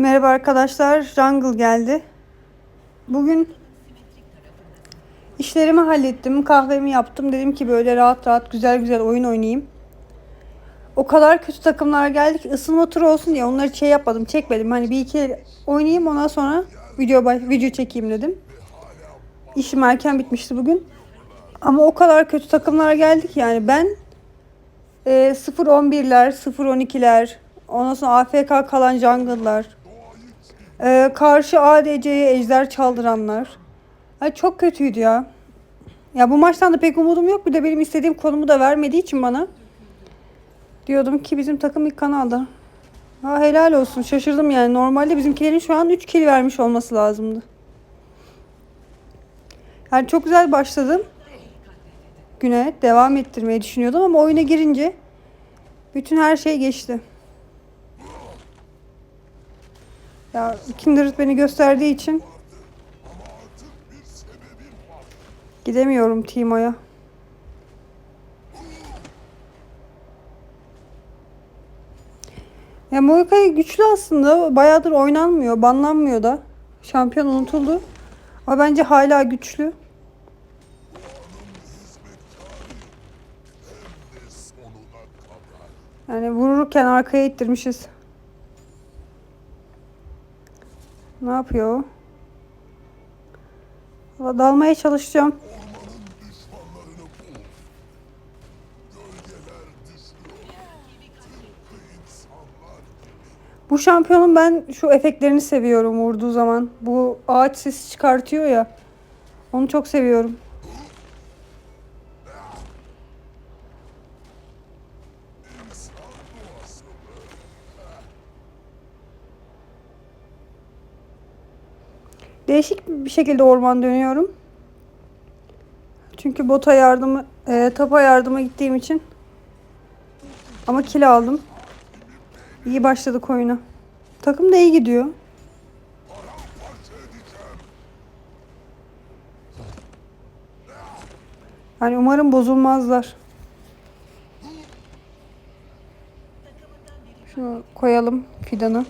Merhaba arkadaşlar, Jungle geldi. Bugün işlerimi hallettim, kahvemi yaptım. Dedim ki böyle rahat rahat güzel güzel oyun oynayayım. O kadar kötü takımlar geldi ki ısınma turu olsun diye onları şey yapmadım, çekmedim. Hani bir iki oynayayım ondan sonra video video çekeyim dedim. İşim erken bitmişti bugün. Ama o kadar kötü takımlar geldi ki yani ben e, 0-11'ler, 0-12'ler, ondan sonra AFK kalan jungle'lar, e, karşı ADC'ye ejder çaldıranlar. Ay çok kötüydü ya. Ya bu maçtan da pek umudum yok. Bir de benim istediğim konumu da vermediği için bana. Diyordum ki bizim takım ilk kanalda. Ha helal olsun. Şaşırdım yani. Normalde bizimkilerin şu an 3 kill vermiş olması lazımdı. Yani çok güzel başladım. Güne devam ettirmeyi düşünüyordum ama oyuna girince bütün her şey geçti. Ya Kindred beni gösterdiği için gidemiyorum Timo'ya. Ya Moikay güçlü aslında. Bayağıdır oynanmıyor, banlanmıyor da. Şampiyon unutuldu. Ama bence hala güçlü. Yani vururken arkaya ittirmişiz. Ne yapıyor dalmaya çalışacağım. Bu şampiyonun ben şu efektlerini seviyorum vurduğu zaman. Bu ağaç sesi çıkartıyor ya. Onu çok seviyorum. Değişik bir şekilde orman dönüyorum. Çünkü bota yardımı, e, tapa yardıma gittiğim için. Ama kill aldım. İyi başladık oyuna. Takım da iyi gidiyor. Yani umarım bozulmazlar. Şunu koyalım fidanı.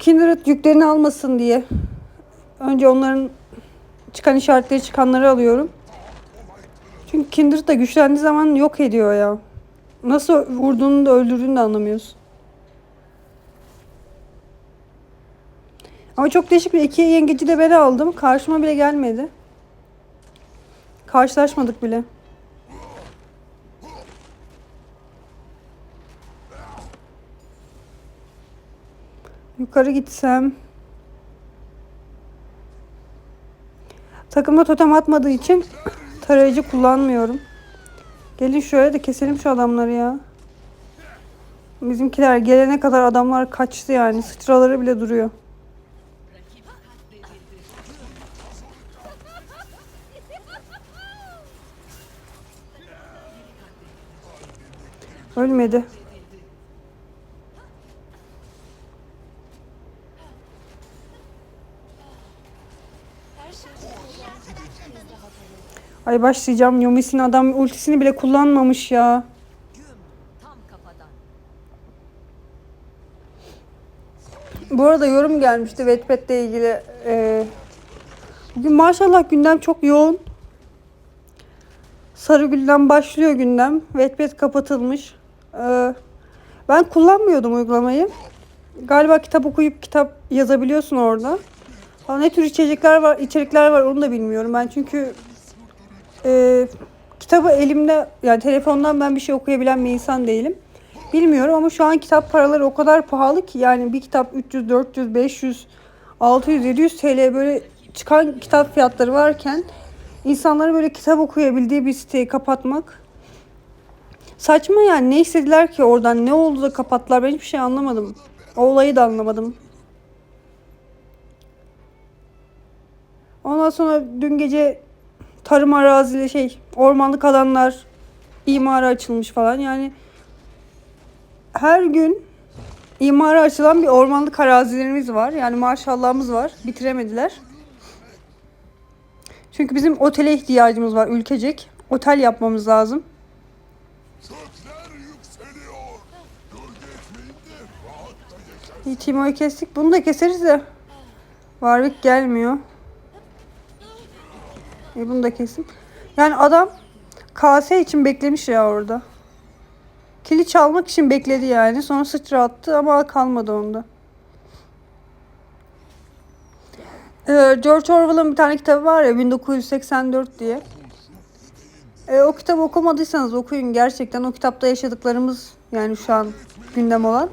Kindred yüklerini almasın diye. Önce onların çıkan işaretleri çıkanları alıyorum. Çünkü Kindred da güçlendiği zaman yok ediyor ya. Nasıl vurduğunu da öldürdüğünü de anlamıyorsun. Ama çok değişik bir iki yengeci de ben aldım. Karşıma bile gelmedi. Karşılaşmadık bile. Yukarı gitsem. Takımda totem atmadığı için tarayıcı kullanmıyorum. Gelin şöyle de keselim şu adamları ya. Bizimkiler gelene kadar adamlar kaçtı yani. Sıçraları bile duruyor. Ölmedi. Ay başlayacağım. Yomis'in adam ultisini bile kullanmamış ya. Bu arada yorum gelmişti Wattpad'le ilgili. Ee, bugün maşallah gündem çok yoğun. Sarıgül'den başlıyor gündem. Wattpad kapatılmış. Ee, ben kullanmıyordum uygulamayı. Galiba kitap okuyup kitap yazabiliyorsun orada. Ama ne tür içerikler var, içerikler var onu da bilmiyorum. Ben çünkü e, kitabı elimde yani telefondan ben bir şey okuyabilen bir insan değilim. Bilmiyorum ama şu an kitap paraları o kadar pahalı ki yani bir kitap 300, 400, 500, 600, 700 TL böyle çıkan kitap fiyatları varken insanları böyle kitap okuyabildiği bir siteyi kapatmak saçma yani ne istediler ki oradan ne oldu da kapattılar ben hiçbir şey anlamadım. O olayı da anlamadım. Ondan sonra dün gece tarım arazili şey ormanlık alanlar imara açılmış falan yani her gün imara açılan bir ormanlık arazilerimiz var. Yani maşallahımız var. Bitiremediler. Çünkü bizim otele ihtiyacımız var ülkecek. Otel yapmamız lazım. İyi Timo'yu kestik. Bunu da keseriz de. Warwick gelmiyor. E bunu da kesin. Yani adam KS için beklemiş ya orada. Kili çalmak için bekledi yani. Sonra sıçra attı ama kalmadı onda. Ee, George Orwell'ın bir tane kitabı var ya 1984 diye. Ee, o kitabı okumadıysanız okuyun. Gerçekten o kitapta yaşadıklarımız yani şu an gündem olan.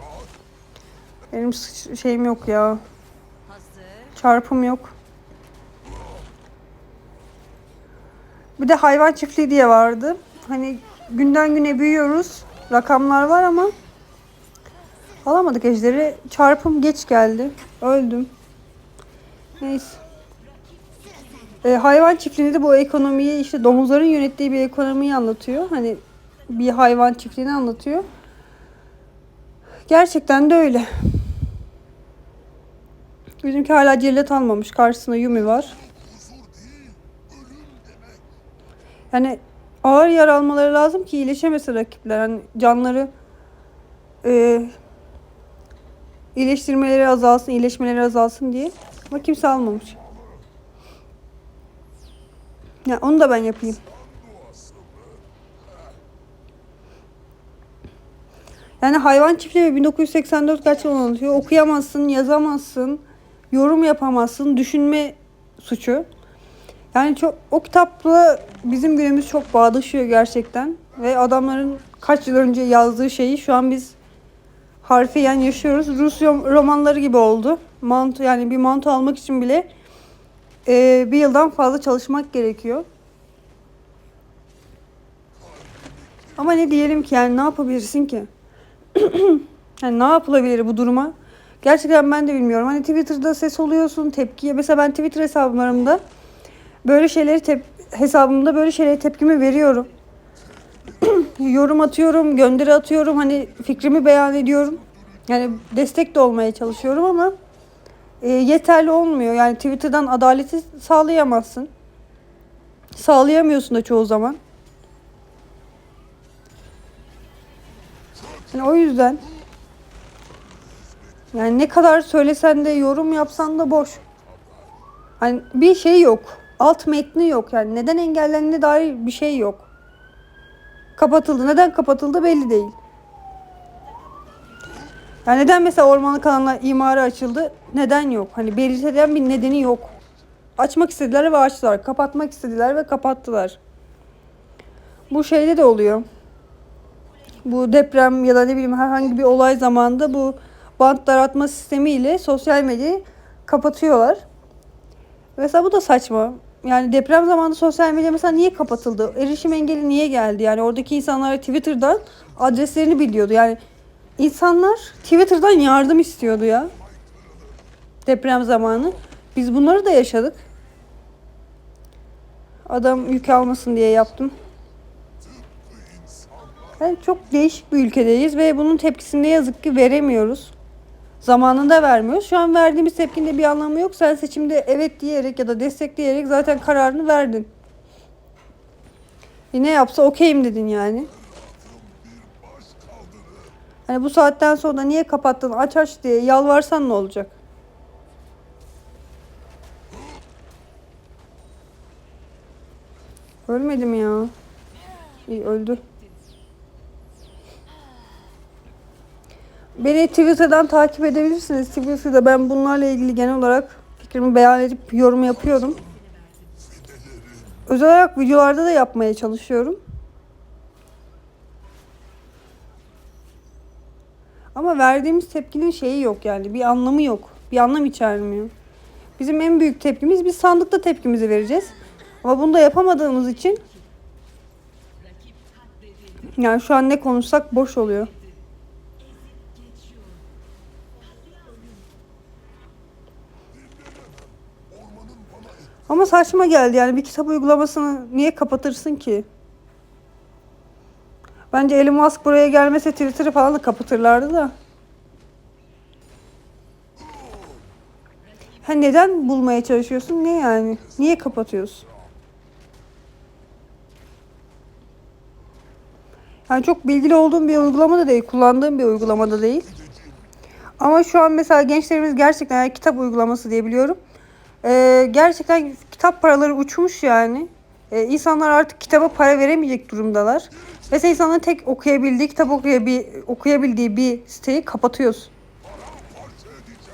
Benim şeyim yok ya. Çarpım yok. Bir de hayvan çiftliği diye vardı. Hani günden güne büyüyoruz. Rakamlar var ama alamadık ejderi. Çarpım geç geldi. Öldüm. Neyse. Ee, hayvan çiftliğinde de bu ekonomiyi işte domuzların yönettiği bir ekonomiyi anlatıyor. Hani bir hayvan çiftliğini anlatıyor. Gerçekten de öyle. Bizimki hala cellat almamış. Karşısında Yumi var. Yani ağır yer almaları lazım ki iyileşemesin rakipler. Hani canları e, iyileştirmeleri azalsın, iyileşmeleri azalsın diye. Ama kimse almamış. Ya onu da ben yapayım. Yani hayvan çiftliği 1984 gerçekten anlatıyor. Okuyamazsın, yazamazsın, yorum yapamazsın, düşünme suçu. Yani çok o kitapla bizim günümüz çok bağdaşıyor gerçekten. Ve adamların kaç yıl önce yazdığı şeyi şu an biz harfiyen yaşıyoruz. Rus rom- romanları gibi oldu. Manto yani bir manto almak için bile e, bir yıldan fazla çalışmak gerekiyor. Ama ne diyelim ki yani ne yapabilirsin ki? yani ne yapılabilir bu duruma? Gerçekten ben de bilmiyorum. Hani Twitter'da ses oluyorsun, tepkiye. Mesela ben Twitter hesablarımda böyle şeyleri tep hesabımda böyle şeylere tepkimi veriyorum. Yorum atıyorum, gönderi atıyorum. Hani fikrimi beyan ediyorum. Yani destek de olmaya çalışıyorum ama e, yeterli olmuyor. Yani Twitter'dan adaleti sağlayamazsın. Sağlayamıyorsun da çoğu zaman. Yani o yüzden yani ne kadar söylesen de yorum yapsan da boş. Hani bir şey yok. Alt metni yok yani. Neden engellendiğine dair bir şey yok. Kapatıldı. Neden kapatıldı belli değil. Yani neden mesela ormanlık alanlar imara açıldı? Neden yok? Hani belirtilen bir nedeni yok. Açmak istediler ve açtılar. Kapatmak istediler ve kapattılar. Bu şeyde de oluyor. Bu deprem ya da ne bileyim herhangi bir olay zamanında bu bant daraltma sistemiyle sosyal medyayı kapatıyorlar. Mesela bu da saçma. Yani deprem zamanında sosyal medya mesela niye kapatıldı? Erişim engeli niye geldi? Yani oradaki insanlar Twitter'dan adreslerini biliyordu. Yani insanlar Twitter'dan yardım istiyordu ya. Deprem zamanı. Biz bunları da yaşadık. Adam yük almasın diye yaptım. Yani çok değişik bir ülkedeyiz ve bunun tepkisini ne yazık ki veremiyoruz. Zamanında vermiyoruz. Şu an verdiğimiz tepkinin de bir anlamı yok. Sen seçimde evet diyerek ya da destekleyerek zaten kararını verdin. E ne yapsa okeyim dedin yani. Hani bu saatten sonra niye kapattın aç aç diye yalvarsan ne olacak? Ölmedi mi ya? İyi öldü. Beni Twitter'dan takip edebilirsiniz. Twitter'da ben bunlarla ilgili genel olarak fikrimi beyan edip yorum yapıyorum. Özel olarak videolarda da yapmaya çalışıyorum. Ama verdiğimiz tepkinin şeyi yok yani. Bir anlamı yok. Bir anlam içermiyor. Bizim en büyük tepkimiz biz sandıkta tepkimizi vereceğiz. Ama bunu da yapamadığımız için yani şu an ne konuşsak boş oluyor. Saçma geldi yani bir kitap uygulamasını niye kapatırsın ki? Bence Elon Musk buraya gelmese Twitter'ı falan da kapatırlardı da. Ha neden bulmaya çalışıyorsun? Ne yani? Niye kapatıyorsun? Yani çok bilgili olduğum bir uygulama da değil, kullandığım bir uygulama da değil. Ama şu an mesela gençlerimiz gerçekten yani kitap uygulaması diye biliyorum. Ee, gerçekten kitap paraları uçmuş yani. Ee, insanlar artık kitaba para veremeyecek durumdalar. Mesela insanların tek okuyabildiği, kitap okuyabil, okuyabildiği bir siteyi kapatıyorsun.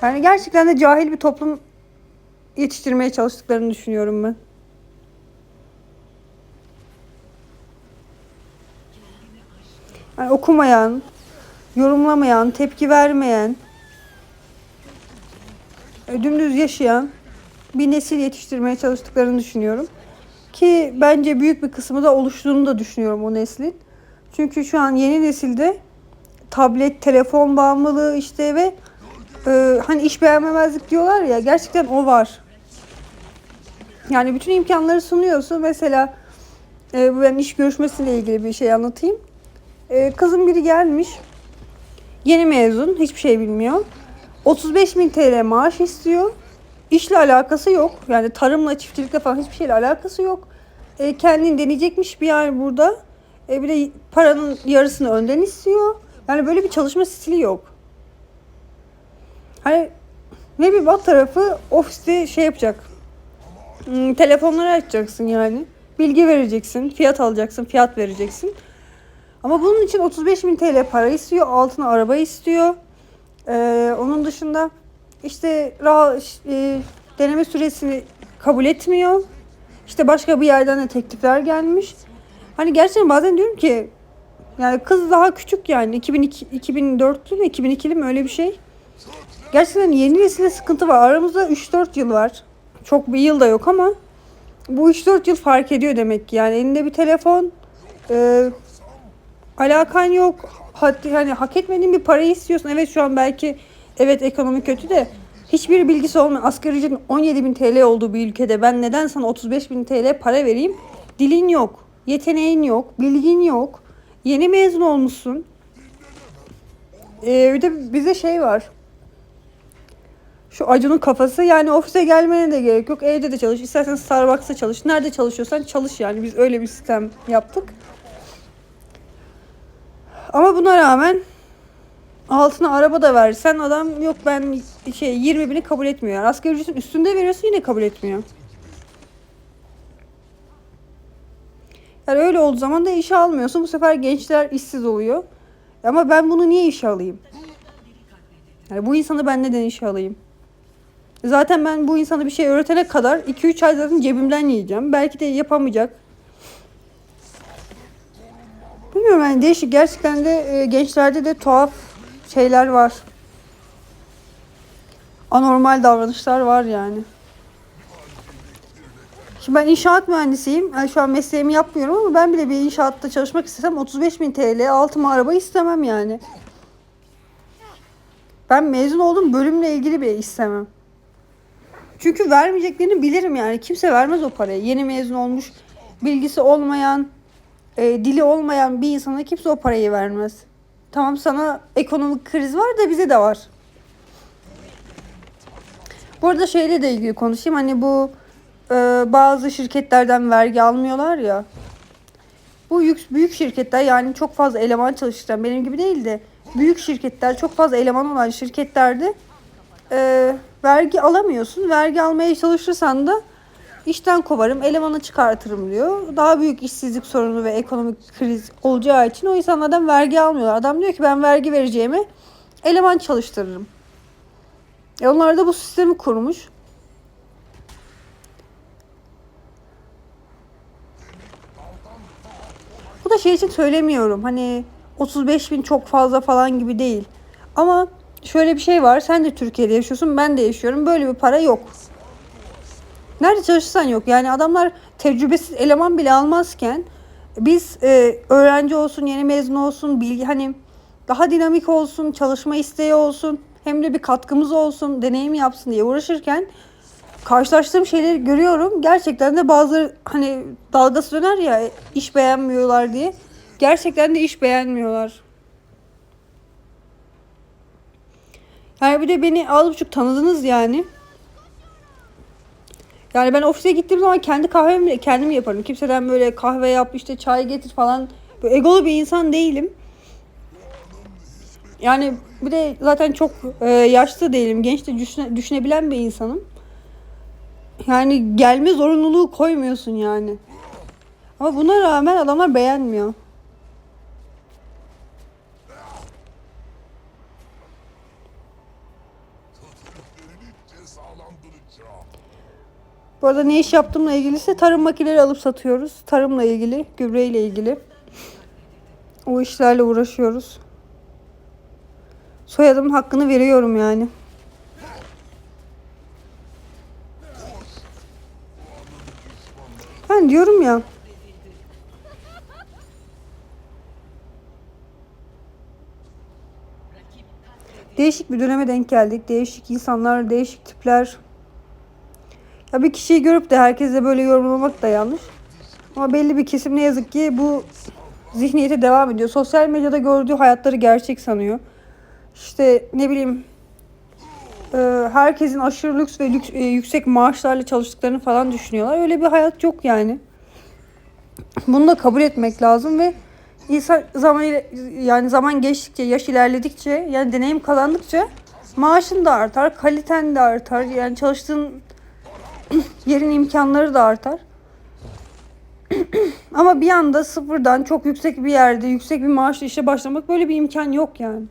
Yani gerçekten de cahil bir toplum yetiştirmeye çalıştıklarını düşünüyorum ben. Yani okumayan, yorumlamayan, tepki vermeyen, e, dümdüz yaşayan bir nesil yetiştirmeye çalıştıklarını düşünüyorum. Ki bence büyük bir kısmı da oluştuğunu da düşünüyorum o neslin. Çünkü şu an yeni nesilde tablet, telefon bağımlılığı işte ve e, hani iş beğenmemezlik diyorlar ya gerçekten o var. Yani bütün imkanları sunuyorsun. Mesela e, ben iş görüşmesiyle ilgili bir şey anlatayım. E, kızım biri gelmiş. Yeni mezun. Hiçbir şey bilmiyor. 35 bin TL maaş istiyor. İşle alakası yok. Yani tarımla, çiftçilikle falan hiçbir şeyle alakası yok. E, kendini deneyecekmiş bir yer burada. E, bir de paranın yarısını önden istiyor. Yani böyle bir çalışma stili yok. Hani ne bir bak tarafı ofiste şey yapacak. Hmm, telefonları açacaksın yani. Bilgi vereceksin, fiyat alacaksın, fiyat vereceksin. Ama bunun için 35 bin TL para istiyor, altına araba istiyor. Ee, onun dışında işte e, deneme süresini kabul etmiyor. İşte başka bir yerden de teklifler gelmiş. Hani gerçekten bazen diyorum ki yani kız daha küçük yani 2002, 2004'lü mü 2002'li mi öyle bir şey. Gerçekten yeni nesilde sıkıntı var. Aramızda 3-4 yıl var. Çok bir yıl da yok ama bu 3-4 yıl fark ediyor demek ki. Yani elinde bir telefon, e, alakan yok. Hatta hani hak etmediğin bir parayı istiyorsun. Evet şu an belki evet ekonomi kötü de hiçbir bilgisi olmayan asgari ücretin 17 bin TL olduğu bir ülkede ben neden sana 35 bin TL para vereyim? Dilin yok, yeteneğin yok, bilgin yok. Yeni mezun olmuşsun. Ee, bir de bize şey var. Şu Acun'un kafası yani ofise gelmene de gerek yok. Evde de çalış. İstersen Starbucks'ta çalış. Nerede çalışıyorsan çalış yani. Biz öyle bir sistem yaptık. Ama buna rağmen altına araba da versen adam yok ben şey 20 bini kabul etmiyor. Yani asgari ücretin üstünde veriyorsun yine kabul etmiyor. Yani öyle olduğu zaman da işe almıyorsun. Bu sefer gençler işsiz oluyor. Ama ben bunu niye işe alayım? Yani bu insanı ben neden işe alayım? Zaten ben bu insana bir şey öğretene kadar 2-3 ay zaten cebimden yiyeceğim. Belki de yapamayacak. Bilmiyorum yani değişik. Gerçekten de e, gençlerde de tuhaf şeyler var. Anormal davranışlar var yani. Şimdi ben inşaat mühendisiyim. Yani şu an mesleğimi yapmıyorum ama ben bile bir inşaatta çalışmak istesem 35 bin TL altıma araba istemem yani. Ben mezun olduğum bölümle ilgili bile istemem. Çünkü vermeyeceklerini bilirim yani. Kimse vermez o parayı. Yeni mezun olmuş, bilgisi olmayan, e, dili olmayan bir insana kimse o parayı vermez. Tamam sana ekonomik kriz var da bize de var. Bu arada şeyle de ilgili konuşayım. Hani bu e, bazı şirketlerden vergi almıyorlar ya. Bu büyük, büyük şirketler yani çok fazla eleman çalıştıran benim gibi değil de büyük şirketler çok fazla eleman olan şirketlerde e, vergi alamıyorsun. Vergi almaya çalışırsan da işten kovarım, elemanı çıkartırım diyor. Daha büyük işsizlik sorunu ve ekonomik kriz olacağı için o insanlardan vergi almıyorlar. Adam diyor ki ben vergi vereceğime eleman çalıştırırım. E onlar da bu sistemi kurmuş. Bu da şey için söylemiyorum. Hani 35 bin çok fazla falan gibi değil. Ama şöyle bir şey var. Sen de Türkiye'de yaşıyorsun. Ben de yaşıyorum. Böyle bir para yok. Nerede çalışırsan yok. Yani adamlar tecrübesiz eleman bile almazken biz e, öğrenci olsun, yeni mezun olsun, bilgi hani daha dinamik olsun, çalışma isteği olsun, hem de bir katkımız olsun, deneyim yapsın diye uğraşırken karşılaştığım şeyleri görüyorum. Gerçekten de bazı hani dalgası döner ya iş beğenmiyorlar diye. Gerçekten de iş beğenmiyorlar. Yani bir de beni az buçuk tanıdınız yani. Yani ben ofise gittiğim zaman kendi kahvemi kendim yaparım. Kimseden böyle kahve yap işte çay getir falan. Böyle egolu bir insan değilim. Yani Bir de zaten çok e, yaşlı değilim. Genç de düşüne- düşünebilen bir insanım. Yani gelme zorunluluğu koymuyorsun yani. Ama buna rağmen adamlar beğenmiyor. Bu arada ne iş yaptığımla ilgili ise tarım makineleri alıp satıyoruz. Tarımla ilgili, gübreyle ilgili. O işlerle uğraşıyoruz. Soyadımın hakkını veriyorum yani. Ben diyorum ya. Değişik bir döneme denk geldik. Değişik insanlar, değişik tipler. Ya bir kişiyi görüp de herkese böyle yorumlamak da yanlış. Ama belli bir kesim ne yazık ki bu zihniyete devam ediyor. Sosyal medyada gördüğü hayatları gerçek sanıyor. İşte ne bileyim e, herkesin aşırı lüks ve lüks, e, yüksek maaşlarla çalıştıklarını falan düşünüyorlar. Öyle bir hayat yok yani. Bunu da kabul etmek lazım ve insan zaman yani zaman geçtikçe, yaş ilerledikçe, yani deneyim kazandıkça maaşın da artar, kaliten de artar. Yani çalıştığın yerin imkanları da artar. Ama bir anda sıfırdan çok yüksek bir yerde, yüksek bir maaşla işe başlamak böyle bir imkan yok yani.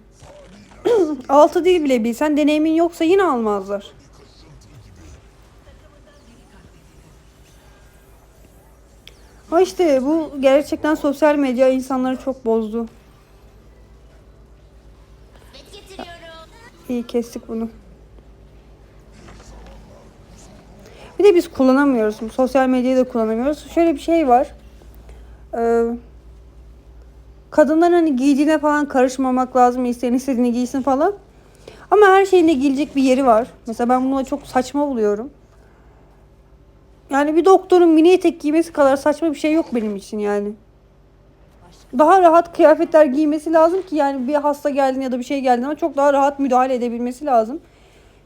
Altı değil bile bilsen deneyimin yoksa yine almazlar. Ama işte bu gerçekten sosyal medya insanları çok bozdu. İyi kestik bunu. Bir de biz kullanamıyoruz. Sosyal medyayı da kullanamıyoruz. Şöyle bir şey var. Ee, kadınların hani giydiğine falan karışmamak lazım. İsteyen istediğini giysin falan. Ama her şeyin de giyilecek bir yeri var. Mesela ben bunu çok saçma buluyorum. Yani bir doktorun mini etek giymesi kadar saçma bir şey yok benim için yani. Daha rahat kıyafetler giymesi lazım ki yani bir hasta geldiğinde ya da bir şey geldiğinde ama çok daha rahat müdahale edebilmesi lazım.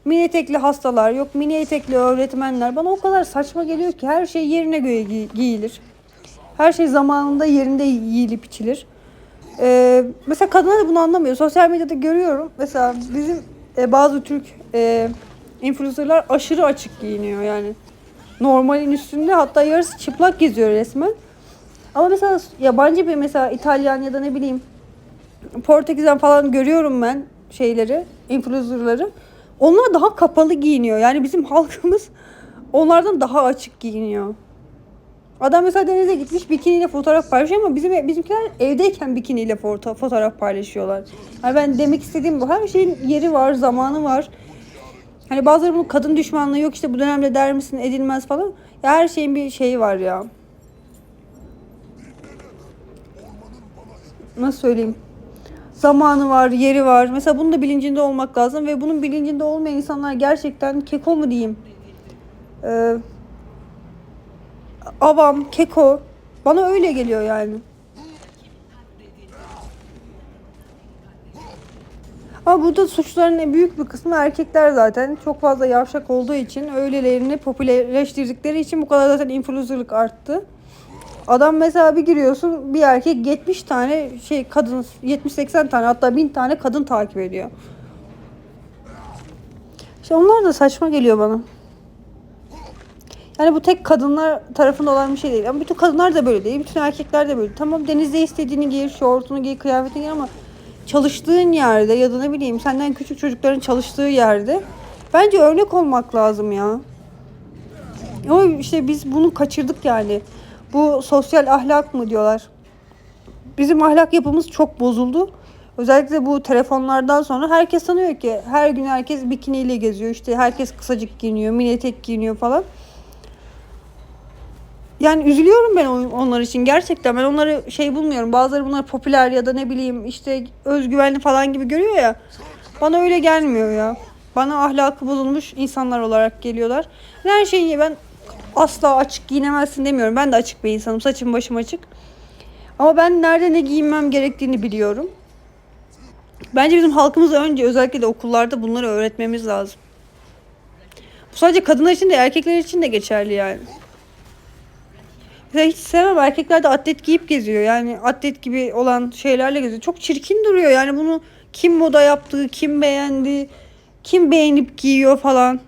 Mini etekli hastalar yok mini etekli öğretmenler bana o kadar saçma geliyor ki her şey yerine göre giy- giyilir. Her şey zamanında yerinde yiyilip içilir. Ee, mesela kadınlar da bunu anlamıyor. Sosyal medyada görüyorum. Mesela bizim e, bazı Türk e, influencerlar aşırı açık giyiniyor yani. Normalin üstünde hatta yarısı çıplak geziyor resmen. Ama mesela yabancı bir mesela İtalyan ya da ne bileyim Portekiz'den falan görüyorum ben şeyleri, influencerları. Onlar daha kapalı giyiniyor. Yani bizim halkımız onlardan daha açık giyiniyor. Adam mesela denize gitmiş bikiniyle fotoğraf paylaşıyor ama bizim bizimkiler evdeyken bikiniyle foto, fotoğraf paylaşıyorlar. Yani ben demek istediğim bu. Her şeyin yeri var, zamanı var. Hani bazıları bunu kadın düşmanlığı yok işte bu dönemde der misin edilmez falan. Ya her şeyin bir şeyi var ya. Nasıl söyleyeyim? Zamanı var, yeri var. Mesela bunun da bilincinde olmak lazım ve bunun bilincinde olmayan insanlar gerçekten keko mu diyeyim? Ee, avam, keko. Bana öyle geliyor yani. Ama burada suçların büyük bir kısmı erkekler zaten. Çok fazla yavşak olduğu için öylelerini popülerleştirdikleri için bu kadar zaten influencerlık arttı. Adam mesela bir giriyorsun bir erkek 70 tane şey kadın 70-80 tane hatta 1000 tane kadın takip ediyor. İşte onlar da saçma geliyor bana. Yani bu tek kadınlar tarafında olan bir şey değil. Ama bütün kadınlar da böyle değil. Bütün erkekler de böyle. Tamam denizde istediğini giy, şortunu giy, kıyafetini giy ama çalıştığın yerde ya da ne bileyim senden küçük çocukların çalıştığı yerde bence örnek olmak lazım ya. O işte biz bunu kaçırdık yani. Bu sosyal ahlak mı diyorlar. Bizim ahlak yapımız çok bozuldu. Özellikle bu telefonlardan sonra herkes sanıyor ki her gün herkes bikiniyle geziyor. İşte herkes kısacık giyiniyor, mini etek giyiniyor falan. Yani üzülüyorum ben on- onlar için gerçekten. Ben onları şey bulmuyorum. Bazıları bunlar popüler ya da ne bileyim işte özgüvenli falan gibi görüyor ya. Bana öyle gelmiyor ya. Bana ahlakı bozulmuş insanlar olarak geliyorlar. Her şeyi ben asla açık giyinemezsin demiyorum. Ben de açık bir insanım. Saçım başım açık. Ama ben nerede ne giyinmem gerektiğini biliyorum. Bence bizim halkımıza önce özellikle de okullarda bunları öğretmemiz lazım. Bu sadece kadınlar için de erkekler için de geçerli yani. Mesela hiç sevmem erkekler de atlet giyip geziyor. Yani atlet gibi olan şeylerle geziyor. Çok çirkin duruyor. Yani bunu Kim moda yaptı, kim beğendi, kim beğenip giyiyor falan.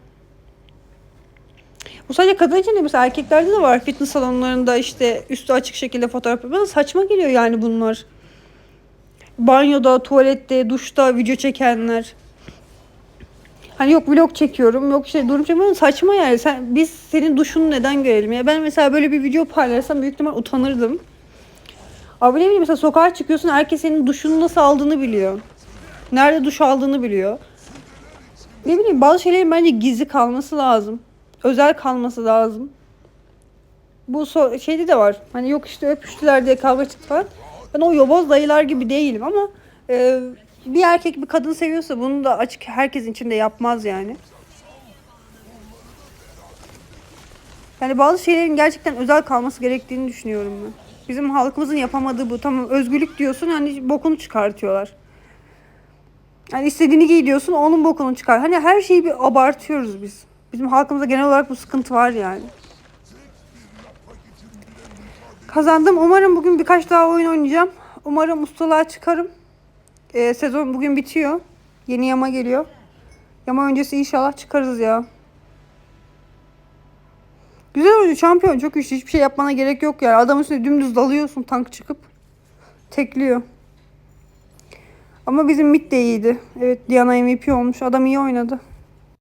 Bu sadece kadın için değil mesela erkeklerde de var fitness salonlarında işte üstü açık şekilde fotoğraf yapıyor. Bana saçma geliyor yani bunlar. Banyoda, tuvalette, duşta video çekenler. Hani yok vlog çekiyorum, yok işte durum çekiyorum. Saçma yani. Sen, biz senin duşunu neden görelim ya? Ben mesela böyle bir video paylaşsam büyük ihtimal utanırdım. Abi ne bileyim mesela sokağa çıkıyorsun herkes senin duşunu nasıl aldığını biliyor. Nerede duş aldığını biliyor. Ne bileyim bazı şeylerin bence gizli kalması lazım. Özel kalması lazım. Bu so- şeyde de var. Hani yok işte öpüştüler diye kavga çıktı falan. Ben o yoboz dayılar gibi değilim ama e, bir erkek bir kadın seviyorsa bunu da açık herkesin içinde yapmaz yani. Yani bazı şeylerin gerçekten özel kalması gerektiğini düşünüyorum ben. Bizim halkımızın yapamadığı bu. Tamam özgürlük diyorsun hani bokunu çıkartıyorlar. Yani istediğini giy diyorsun onun bokunu çıkar. Hani her şeyi bir abartıyoruz biz. Bizim halkımızda genel olarak bu sıkıntı var yani. Kazandım. Umarım bugün birkaç daha oyun oynayacağım. Umarım ustalığa çıkarım. Ee, sezon bugün bitiyor. Yeni yama geliyor. Yama öncesi inşallah çıkarız ya. Güzel oyuncu şampiyon çok güçlü. Hiçbir şey yapmana gerek yok yani. Adam üstüne dümdüz dalıyorsun tank çıkıp. Tekliyor. Ama bizim mid de iyiydi. Evet Diana MVP olmuş. Adam iyi oynadı.